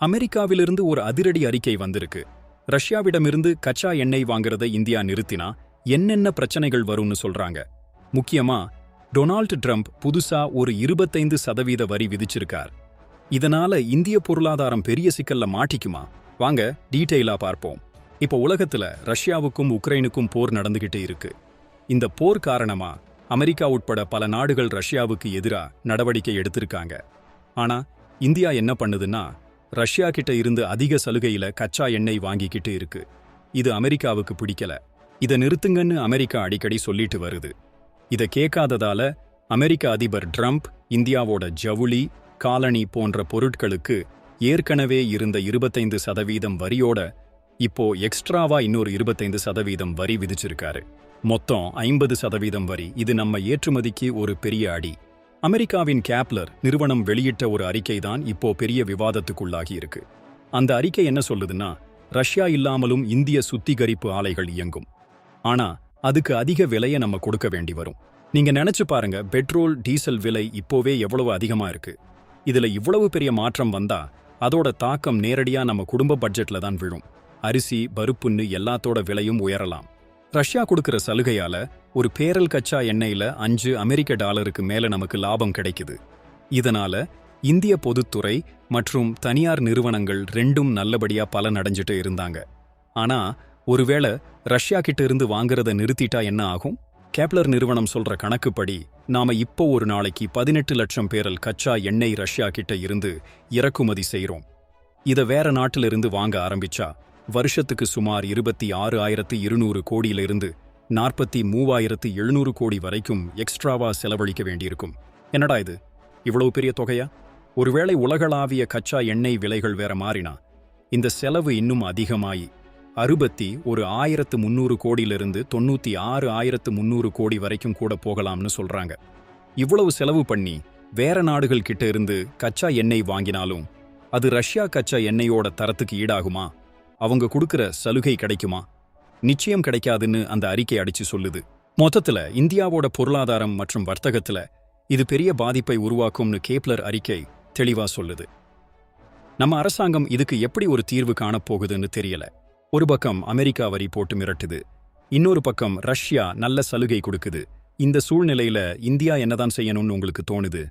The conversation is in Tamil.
அமெரிக்காவிலிருந்து ஒரு அதிரடி அறிக்கை வந்திருக்கு. ரஷ்யாவிடமிருந்து கச்சா எண்ணெய் வாங்குறத இந்தியா நிறுத்தினா என்னென்ன பிரச்சனைகள் வரும்னு சொல்றாங்க. முக்கியமா டொனால்ட் ட்ரம்ப் புதுசா ஒரு இருபத்தைந்து சதவீத வரி விதிச்சிருக்கார். இதனால இந்திய பொருளாதாரம் பெரிய சிக்கல்ல மாட்டிக்குமா? வாங்க டீட்டெயிலா பார்ப்போம். இப்போ உலகத்துல ரஷ்யாவுக்கும் உக்ரைனுக்கும் போர் நடந்துகிட்டு இருக்கு. இந்த போர் காரணமா அமெரிக்கா உட்பட பல நாடுகள் ரஷ்யாவுக்கு எதிரா நடவடிக்கை எடுத்திருக்காங்க. ஆனா இந்தியா என்ன பண்ணுதுன்னா ரஷ்யா கிட்ட இருந்து அதிக சலுகையில கச்சா எண்ணெய் வாங்கிக்கிட்டு இருக்கு. இது அமெரிக்காவுக்கு பிடிக்கல. இத நிறுத்துங்கன்னு அமெரிக்கா அடிக்கடி சொல்லிட்டு வருது. இத கேட்காததால அமெரிக்க அதிபர் ட்ரம்ப் இந்தியாவோட ஜவுளி காலனி போன்ற பொருட்களுக்கு ஏற்கனவே இருந்த இருபத்தைந்து சதவீதம் வரியோட இப்போ எக்ஸ்ட்ராவா இன்னொரு இருபத்தைந்து சதவீதம் வரி விதிச்சிருக்காரு. மொத்தம் ஐம்பது சதவீதம் வரி. இது நம்ம ஏற்றுமதிக்கு ஒரு பெரிய அடி. அமெரிக்காவின் கேப்லர் நிறுவனம் வெளியிட்ட ஒரு அறிக்கை தான் இப்போ பெரிய விவாதத்துக்குள்ளாகி இருக்கு அந்த அறிக்கை என்ன சொல்லுதுன்னா ரஷ்யா இல்லாமலும் இந்திய சுத்திகரிப்பு ஆலைகள் இயங்கும். ஆனா அதுக்கு அதிக விலையை நம்ம கொடுக்க வேண்டி வரும். நீங்க நினைச்சு பாருங்க பெட்ரோல் டீசல் விலை இப்போவே எவ்வளவு அதிகமா இருக்கு. இதுல இவ்வளவு பெரிய மாற்றம் வந்தா அதோட தாக்கம் நேரடியா நம்ம குடும்ப பட்ஜெட்ல தான் விழும். அரிசி பருப்புன்னு எல்லாத்தோட விலையும் உயரலாம். ரஷ்யா கொடுக்கிற சலுகையால ஒரு பேரல் கச்சா எண்ணெயில அஞ்சு அமெரிக்க டாலருக்கு மேல நமக்கு லாபம் கிடைக்குது. இதனால இந்திய பொதுத்துறை மற்றும் தனியார் நிறுவனங்கள் ரெண்டும் நல்லபடியா பலன் அடைஞ்சிட்டு இருந்தாங்க. ஆனா ஒருவேளை ரஷ்யா கிட்ட இருந்து வாங்குறத நிறுத்திட்டா என்ன ஆகும்? கேப்லர் நிறுவனம் சொல்ற கணக்குப்படி நாம இப்போ ஒரு நாளைக்கு பதினெட்டு லட்சம் பேரல் கச்சா எண்ணெய் ரஷ்யா கிட்ட இருந்து இறக்குமதி செய்கிறோம் இத வேற நாட்டிலிருந்து வாங்க ஆரம்பிச்சா வருஷத்துக்கு சுமார் இருபத்தி ஆறு ஆயிரத்து இருநூறு கோடியிலிருந்து நாற்பத்தி மூவாயிரத்து எழுநூறு கோடி வரைக்கும் எக்ஸ்ட்ராவா செலவழிக்க வேண்டியிருக்கும். என்னடா இது? இவ்வளவு பெரிய தொகையா? ஒருவேளை உலகளாவிய கச்சா எண்ணெய் விலைகள் வேற மாறினா? இந்த செலவு இன்னும் அதிகமாயி அறுபத்தி ஒரு ஆயிரத்து முன்னூறு கோடியிலிருந்து தொண்ணூத்தி ஆறு ஆயிரத்து முந்நூறு கோடி வரைக்கும் கூட போகலாம்னு சொல்றாங்க. இவ்வளவு செலவு பண்ணி வேற நாடுகள் கிட்ட இருந்து கச்சா எண்ணெய் வாங்கினாலும் அது ரஷ்யா கச்சா எண்ணெயோட தரத்துக்கு ஈடாகுமா? அவங்க கொடுக்குற சலுகை கிடைக்குமா? நிச்சயம் கிடைக்காதுன்னு அந்த அறிக்கை அடிச்சு சொல்லுது. மொத்தத்துல இந்தியாவோட பொருளாதாரம் மற்றும் வர்த்தகத்துல இது பெரிய பாதிப்பை உருவாக்கும்னு கேப்லர் அறிக்கை தெளிவா சொல்லுது. நம்ம அரசாங்கம் இதுக்கு எப்படி ஒரு தீர்வு காணப்போகுதுன்னு தெரியல. ஒரு பக்கம் அமெரிக்கா வரி போட்டு மிரட்டுது. இன்னொரு பக்கம் ரஷ்யா நல்ல சலுகை கொடுக்குது. இந்த சூழ்நிலையில இந்தியா என்னதான் செய்யணும்னு உங்களுக்கு தோணுது?